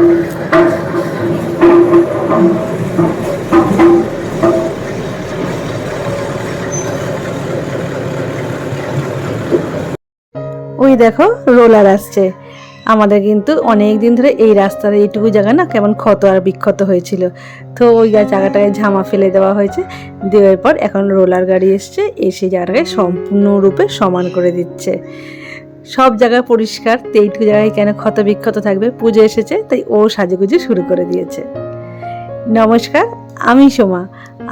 ওই দেখো, রোলার আসছে। আমাদের কিন্তু অনেক দিন ধরে এই রাস্তার এইটুকু জায়গা না কেমন ক্ষত আর বিক্ষত হয়েছিল। তো ওই জায়গাটায় ঝামা ফেলে দেওয়া হয়েছে। দেওয়ার পর এখন রোলার গাড়ি এসছে, এসে জায়গাটাকে সম্পূর্ণরূপে সমান করে দিচ্ছে। সব জায়গা পরিষ্কার, তো এইটুকু জায়গায় কেন ক্ষত বিক্ষত থাকবে? পুজো এসেছে, তাই ও সাজেগুজে শুরু করে দিয়েছে। নমস্কার, আমি সোমা।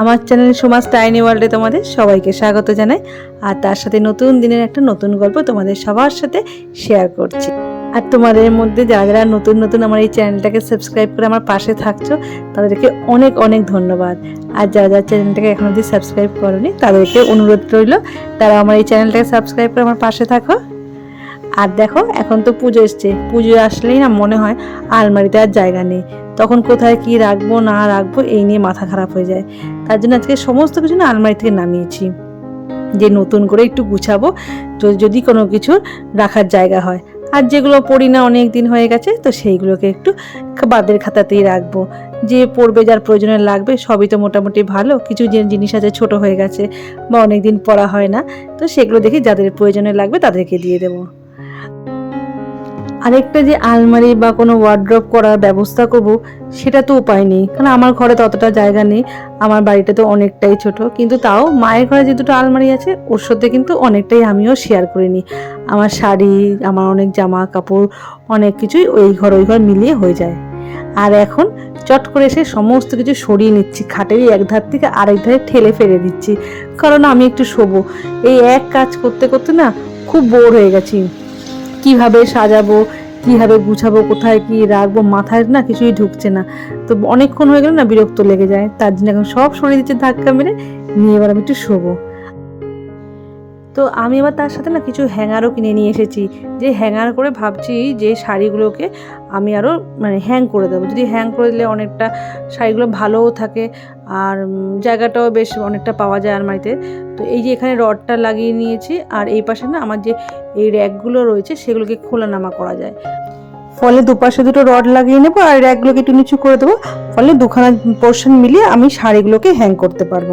আমার চ্যানেল সোমা স্টাইনি ওয়ার্ল্ডে তোমাদের সবাইকে স্বাগত জানাই। আর তার সাথে নতুন দিনের একটা নতুন গল্প তোমাদের সবার সাথে শেয়ার করছি। আর তোমাদের মধ্যে যারা যারা নতুন নতুন আমার এই চ্যানেলটাকে সাবস্ক্রাইব করে আমার পাশে থাকছো, তাদেরকে অনেক অনেক ধন্যবাদ। আর যারা যারা চ্যানেলটাকে এখন অবধি সাবস্ক্রাইব করনি, তাদেরকে অনুরোধ রইল, তারা আমার এই চ্যানেলটাকে সাবস্ক্রাইব করে আমার পাশে থাকো। আর দেখো, এখন তো পুজো এসছে। পুজো আসলেই না মনে হয় আলমারিতে আর জায়গা নেই। তখন কোথায় কি রাখব, না রাখব, এই নিয়ে মাথা খারাপ হয়ে যায়। তার জন্য আজকে সমস্ত কিছু না আলমারি থেকে নামিয়েছি। যে নতুন করে একটু গুছাবো তো যদি কোনো কিছু রাখার জায়গা হয়। আর যেগুলো পড়ি না অনেক দিন হয়ে গেছে, তো সেইগুলোকে একটু বাদের খাতাতেই রাখব। যে পড়বে, যার প্রয়োজনে লাগবে, সবই তো মোটামুটি ভালো। কিছু যে জিনিস আছে ছোট হয়ে গেছে বা অনেক দিন পড়া হয় না, তো সেগুলো দেখি যাদের প্রয়োজনে লাগবে তাদেরকে দিয়ে দেবো। আরেকটা যে আলমারি বা কোনো ওয়ার্ড্রপ করার ব্যবস্থা করব, সেটা তো উপায় নেই। কারণ আমার ঘরে তো অতটা জায়গা নেই, আমার বাড়িটা তো অনেকটাই ছোট। কিন্তু তাও মায়ের ঘরে যে দুটো আলমারি আছে, ওর সাথে কিন্তু অনেকটাই আমিও শেয়ার করে নিই। আমার শাড়ি, আমার অনেক জামা কাপড়, অনেক কিছুই ওই ঘর ওই ঘর মিলিয়ে হয়ে যায়। আর এখন চট করে এসে সমস্ত কিছু সরিয়ে নিচ্ছি, খাটেরই এক ধার থেকে আরেক ধারে ঠেলে ফেলে দিচ্ছি। কারণ আমি একটু শোবো। এই এক কাজ করতে করতে না, খুব বোর হয়ে গেছি। কীভাবে সাজাবো, কীভাবে গুছাবো, কোথায় কি রাখব, মাথায় না কিছুই ঢুকছে না। তো অনেকক্ষণ হয়ে গেলে না বিরক্ত লেগে যায়। তার জন্য এখন সব সরিয়ে দিচ্ছে ধাক্কা মেরে, নিয়ে এবার আমি একটু শোবো। তো আমি আবার তার সাথে না কিছু হ্যাঙ্গারও কিনে নিয়ে এসেছি। যে হ্যাঙ্গার করে ভাবছি যে শাড়িগুলোকে আমি আরও মানে হ্যাং করে দেবো। যদি হ্যাং করে দিলে অনেকটা শাড়িগুলো ভালোও থাকে আর জায়গাটাও বেশ অনেকটা পাওয়া যায় আলমারিতে। তো এই যে এখানে রডটা লাগিয়ে নিয়েছি আর এই পাশে না আমার যে এই র্যাকগুলো রয়েছে সেগুলোকে খোলা নামা করা যায়। ফলে দুপাশে দুটো রড লাগিয়ে নেব আর র্যাকগুলোকে একটু নিচু করে দেবো। ফলে দুখানা পোর্শন মিলিয়ে আমি শাড়িগুলোকে হ্যাং করতে পারব।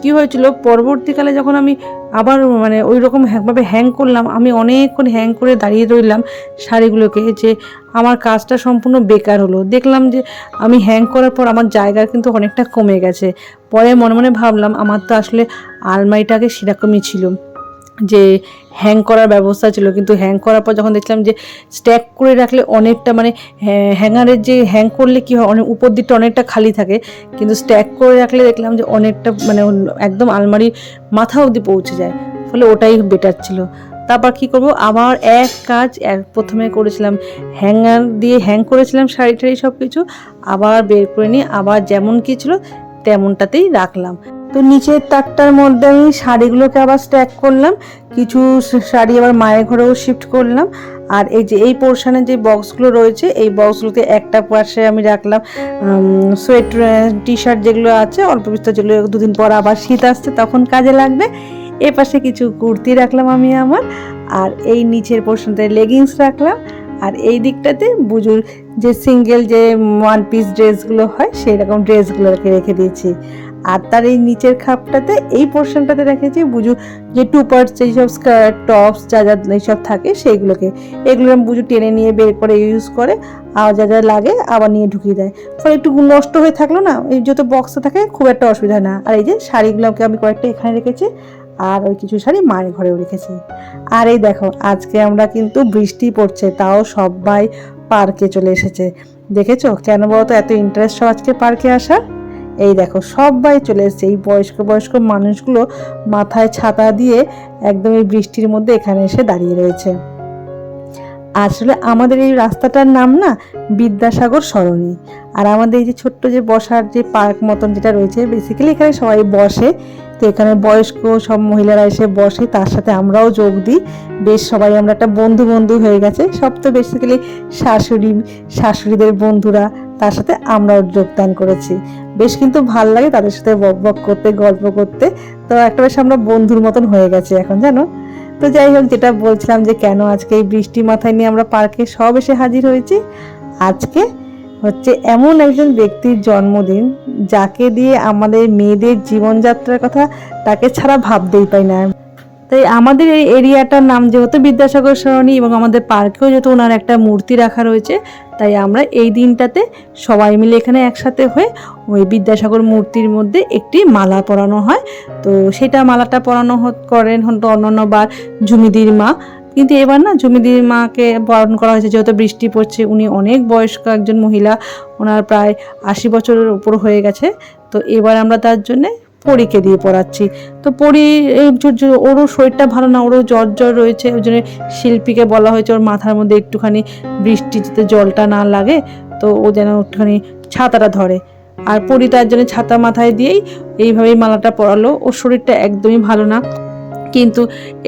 কি হয়েছিল? পরবর্তীকালে যখন আমি আবার মানে ওই রকম ভাবে হ্যাং করলাম, আমি অনেকক্ষণ হ্যাং করে দাঁড়িয়ে রইলাম শাড়িগুলোকে যে আমার কাজটা সম্পূর্ণ বেকার হলো। দেখলাম যে আমি হ্যাং করার পর আমার জায়গা কিন্তু অনেকটা কমে গেছে। পরে মনে মনে ভাবলাম আমার তো আসলে আলমারিটাকে সেরকমই ছিল। যে হ্যাং করার ব্যবস্থা ছিল। কিন্তু হ্যাং করার পর যখন দেখলাম যে স্ট্যাক করে রাখলে অনেকটা মানে হ্যাঁ, হ্যাঙ্গারের যে হ্যাং করলে কী হয় অনেক উপর দিকটা অনেকটা খালি থাকে। কিন্তু স্ট্যাক করে রাখলে দেখলাম যে অনেকটা মানে একদম আলমারির মাথা অবধি পৌঁছে যায়। ফলে ওটাই বেটার ছিল। তারপর কি করব? আবার এক কাজ এক প্রথমে করেছিলাম হ্যাঙ্গার দিয়ে হ্যাং করেছিলাম শাড়ি টাড়ি সব কিছু আবার বের করে নিয়ে আবার যেমন কি ছিল তেমনটাতেই রাখলাম। তো নিচের তাকটার মধ্যে আমি শাড়িগুলোকে আবার স্ট্যাক করলাম। কিছু শাড়ি আবার মায়ের ঘরেও শিফট করলাম। আর এই যে, এই পোর্শনে যে বক্সগুলো রয়েছে, এই বক্সগুলোকে একটা পাশে আমি রাখলাম। সোয়েট টি শার্ট যেগুলো আছে, অল্প বিস্তর যেগুলো দুদিন পর আবার শীত আসছে, তখন কাজে লাগবে। এ পাশে কিছু কুর্তি রাখলাম আমি আমার। আর এই নিচের পোর্শনটায় লেগিংস রাখলাম। আর এই দিকটাতে বুজুর যে সিঙ্গেল যে ওয়ান পিস ড্রেসগুলো হয় সেই রকম ড্রেসগুলোকে রেখে দিয়েছি। আর তার এই নিচের খাপটাতে এই পোর্শনটাতে রেখেছি বুজু যে টু পার্টস যেসব স্কার্ট টপস যা যা এইসব থাকে সেইগুলোকে। এগুলো বুজু টেনে নিয়ে বের করে ইউজ করে, আর যা যা লাগে আবার নিয়ে ঢুকিয়ে দেয়। ফলে একটু নষ্ট হয়ে থাকল না, এই যত বক্সে থাকে খুব একটা অসুবিধা না। আর এই যে শাড়িগুলোকে আমি কয়েকটা এখানে রেখেছি, আর ওই কিছু শাড়ি মায়ের ঘরেও রেখেছি। আর এই দেখো, আজকে আমরা কিন্তু বৃষ্টি পড়ছে, তাও সবাই পার্কে চলে এসেছে। দেখেছ? কেন বলতো এত ইন্টারেস্ট সব আজকে পার্কে আসার? এই দেখো, সবাই চলে এসেছে। এই বয়স্ক বয়স্ক মানুষগুলো মাথায় ছাতা দিয়ে একদম এই বৃষ্টির মধ্যে এখানে এসে দাঁড়িয়ে রয়েছে। আসলে আমাদের এই রাস্তাটার নাম না, বিদ্যাসাগর সরণি। আর আমাদের এই যে ছোট্ট যে বসার যে পার্ক মতন যেটা রয়েছে বেসিক্যালি এখানে সবাই বসে। তো এখানে বয়স্ক সব মহিলারা এসে বসে, তার সাথে আমরাও যোগ দিই। বেশ সবাই আমরা একটা বন্ধু বন্ধু হয়ে গেছে। সব তো বেসিক্যালি শাশুড়ি, শাশুড়িদের বন্ধুরা। তার সাথে আমরাও যোগদান করেছি। বেশ কিন্তু ভালো লাগে তাদের সাথে বক বক করতে, গল্প করতে। তো একটা বেশ আমরা বন্ধুর মতন হয়ে গেছি এখন, জানো? তো যাই হোক, যেটা বলছিলাম যে কেন আজকে এই বৃষ্টি মাথায় নিয়ে আমরা পার্কে সব এসে হাজির হয়েছি, আজকে হচ্ছে এমন একজন ব্যক্তির জন্মদিন, যাকে দিয়ে আমাদের মেয়েদের জীবনযাত্রার কথা তাকে ছাড়া ভাবতেই পাই না। তাই আমাদের এই এরিয়াটার নাম যেহেতু বিদ্যাসাগর সরণি এবং আমাদের পার্কেও যেহেতু ওনার একটা মূর্তি রাখা রয়েছে, তাই আমরা এই দিনটাতে সবাই মিলে এখানে একসাথে হয়ে ওই বিদ্যাসাগর মূর্তির মধ্যে একটি মালা পরানো হয়। তো সেটা মালাটা পরানো করেন হয়তো অন্যান্য বার মা। কিন্তু এবার না জমিদির মাকে বরণ করা হয়েছে, যেহেতু বৃষ্টি পড়ছে, উনি অনেক বয়স্ক একজন মহিলা, ওনার প্রায় আশি বছরের উপর হয়ে গেছে। তো এবার আমরা তার জন্যে পরীকে দিয়ে পড়াচ্ছি। তো পরি ওরও শরীরটা ভালো না, ওরও জ্বর জ্বর রয়েছে, ওই জন্য শিল্পীকে বলা হয়েছে ওর মাথার মধ্যে একটুখানি বৃষ্টি যাতে জলটা না লাগে, তো ও যেন একটুখানি ছাতাটা ধরে। আর পরি তার জন্য ছাতা মাথায় দিয়েই এইভাবেই মালাটা পরালো। ওর শরীরটা একদমই ভালো না। কিন্তু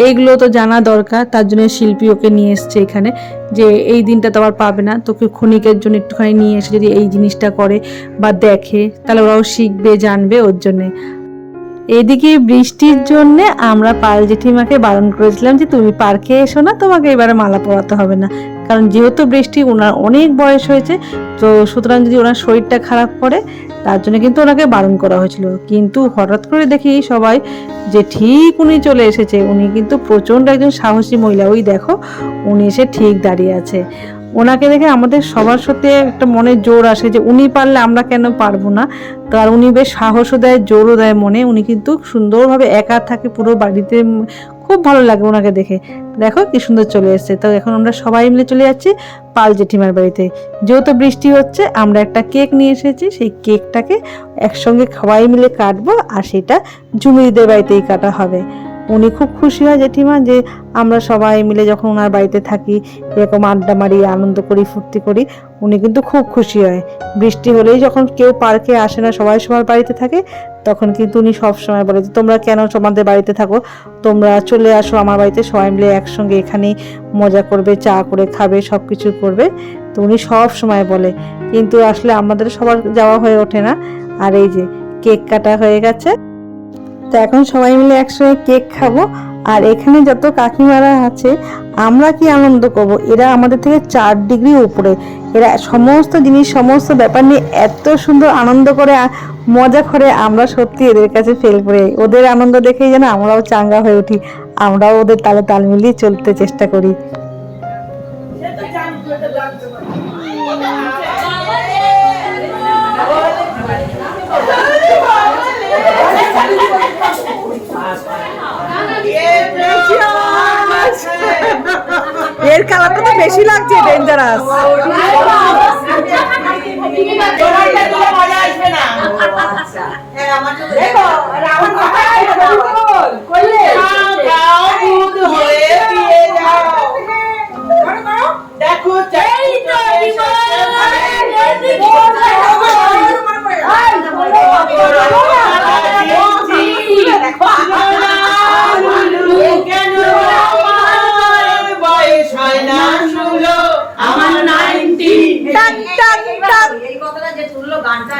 এইগুলো তো জানা দরকার, তার জন্য শিল্পী ওকে নিয়ে এসছে এখানে, যে এই দিনটা তো আবার পাবে না, তোকে ক্ষণিকের জন্য একটুখানি নিয়ে এসে যদি এই জিনিসটা করে বা দেখে, তাহলে ওরাও শিখবে, জানবে ওর জন্যে। এদিকে বৃষ্টির জন্য আমরা পাল জেঠিমাকে বারণ করেছিলাম যে তুমি পার্কে এসো না, তোমাকে এবারে মালা পরাতে হবে না। কারণ যেহেতু বৃষ্টি, ওনার অনেক বয়স হয়েছে, তো সুতরাং যদি ওনার শরীরটা খারাপ করে, তার জন্য কিন্তু ওনাকে বারণ করা হয়েছিল। কিন্তু হঠাৎ করে দেখি সবাই যে ঠিক উনি চলে এসেছে। উনি কিন্তু প্রচণ্ড একজন সাহসী মহিলা। ওই দেখো, উনি এসে ঠিক দাঁড়িয়ে আছে। ওনাকে দেখে আমাদের সবার সাথে একটা মনে জোর আসে যে উনি পারলে আমরা কেন পারব না। আর উনি বেশ সাহসও দেয়, জোরও দেয় মনে। উনি কিন্তু সুন্দরভাবে একা থাকে পুরো বাড়িতে। খুব ভালো লাগে ওনাকে দেখে। দেখো কি সুন্দর চলে এসেছে। তো এখন আমরা সবাই মিলে চলে যাচ্ছি পাল জেঠিমার বাড়িতে। যেহেতু বৃষ্টি হচ্ছে, আমরা একটা কেক নিয়ে এসেছি। সেই কেকটাকে একসঙ্গে সবাই মিলে কাটবো আর সেটা জুমিদিদের বাড়িতেই কাটা হবে। উনি খুব খুশি হয় জেঠিমা যে আমরা সবাই মিলে যখন ওনার বাড়িতে থাকি, এরকম আড্ডা মারি, আনন্দ করি, ফুর্তি করি, উনি কিন্তু খুব খুশি হয়। বৃষ্টি হলেই যখন কেউ পার্কে আসে না, সবাই সবার বাড়িতে থাকে, তখন কিন্তু উনি সব সময় বলে যে, তোমরা কেন তোমাদের বাড়িতে থাকো? তোমরা চলে আসো আমার বাড়িতে, সবাই মিলে একসঙ্গে এখানেই মজা করবে, চা করে খাবে সব কিছু করবে। তো উনি সব সময় বলে। কিন্তু আসলে আমাদের সবার যাওয়া হয়ে ওঠে না। আর এই যে, কেক কাটা হয়ে গেছে। তো এখন সবাই মিলে একসঙ্গে কেক খাব। আর এখানে যত কাকিমারা আছে, আমরা কি আনন্দ করব? এরা আমাদের থেকে চার ডিগ্রি উপরে। এরা সমস্ত জিনিস, সমস্ত ব্যাপার নিয়ে এত সুন্দর আনন্দ করে মজা করে। আমরা সত্যি এদের কাছে ফেল করে ওদের আনন্দ দেখেই যেন আমরাও চাঙ্গা হয়ে উঠি। আমরাও ওদের তালে তাল মিলিয়ে চলতে চেষ্টা করি। এর কালারটা তো বেশি লাগছে ডেঞ্জারাস দেখো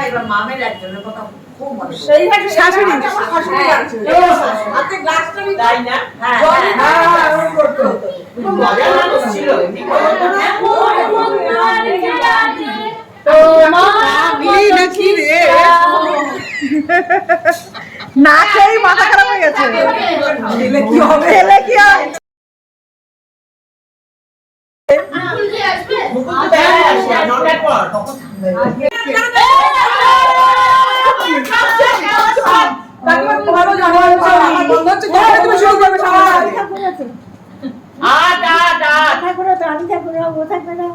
এবার মামের একজনের কথা খুব মনে পড়ে। শাশুড়ি হাতে গ্লাসটা নিয়ে- তাই না হ্যাঁ, হ্যাঁ, হ্যাঁ, করতো। মানুষ ছিল খেয়েই মাথা খারাপ হয়ে গেছে কি হবে কি হবে থাকব না ও থাকবে না।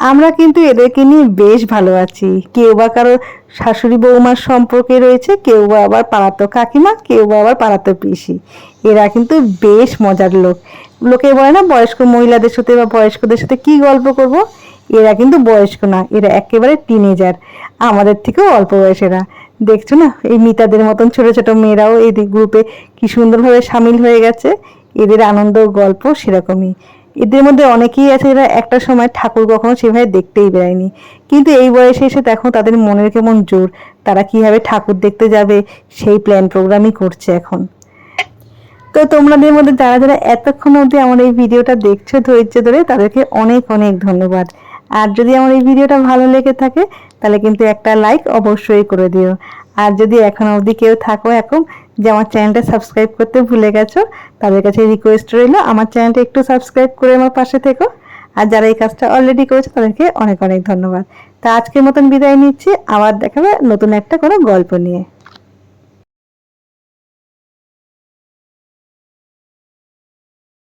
আমরা কিন্তু এদেরকে নিয়ে বেশ ভালো আছি। কেউ বা কারও শাশুড়ি বৌমার সম্পর্কে রয়েছে, কেউ বা আবার পাড়াতো কাকিমা, কেউ বা আবার পাড়াতো পিসি। এরা কিন্তু বেশ মজার লোক। লোকে বলে না, বয়স্ক মহিলাদের সাথে বা বয়স্কদের সাথে কি গল্প করব? এরা কিন্তু বয়স্ক না, এরা একেবারে টিনেজার আমাদের থেকেও অল্প বয়সেরা। দেখছ না, এই মিতাদের মতন ছোট ছোট মেয়েরাও এই গ্রুপে কি সুন্দরভাবে সামিল হয়ে গেছে। এদের আনন্দ গল্প সেরকমই। এদের মধ্যে অনেকেই আছে এরা একটা সময় ঠাকুর কখনো সেভাবে দেখতেই বেড়ায়নি। কিন্তু এই বয়সে এসে দেখো তাদের মনের কেমন জোর। তারা কীভাবে ঠাকুর দেখতে যাবে, সেই প্ল্যান প্রোগ্রামই করছে এখন। তো তোমাদের মধ্যে যারা যারা এতক্ষণ অবধি আমার এই ভিডিওটা দেখছ ধৈর্য ধরে, তাদেরকে অনেক অনেক ধন্যবাদ। আর যদি আমার এই ভিডিওটা ভালো লেগে থাকে, তাহলে কিন্তু একটা লাইক অবশ্যই করে দিও। আর যদি এখন অবধি কেউ থাকো এখন যে আমার চ্যানেলটা সাবস্ক্রাইব করতে ভুলে গেছো, তাদের কাছে রিকোয়েস্ট রইল, আমার চ্যানেলটা একটু সাবস্ক্রাইব করে আমার পাশে থেকো। আর যারা এই কাজটা অলরেডি করেছে, তাদেরকে অনেক অনেক ধন্যবাদ। তা আজকের মতন বিদায় নিচ্ছি, আবার দেখাবে নতুন একটা কোনো গল্প নিয়ে।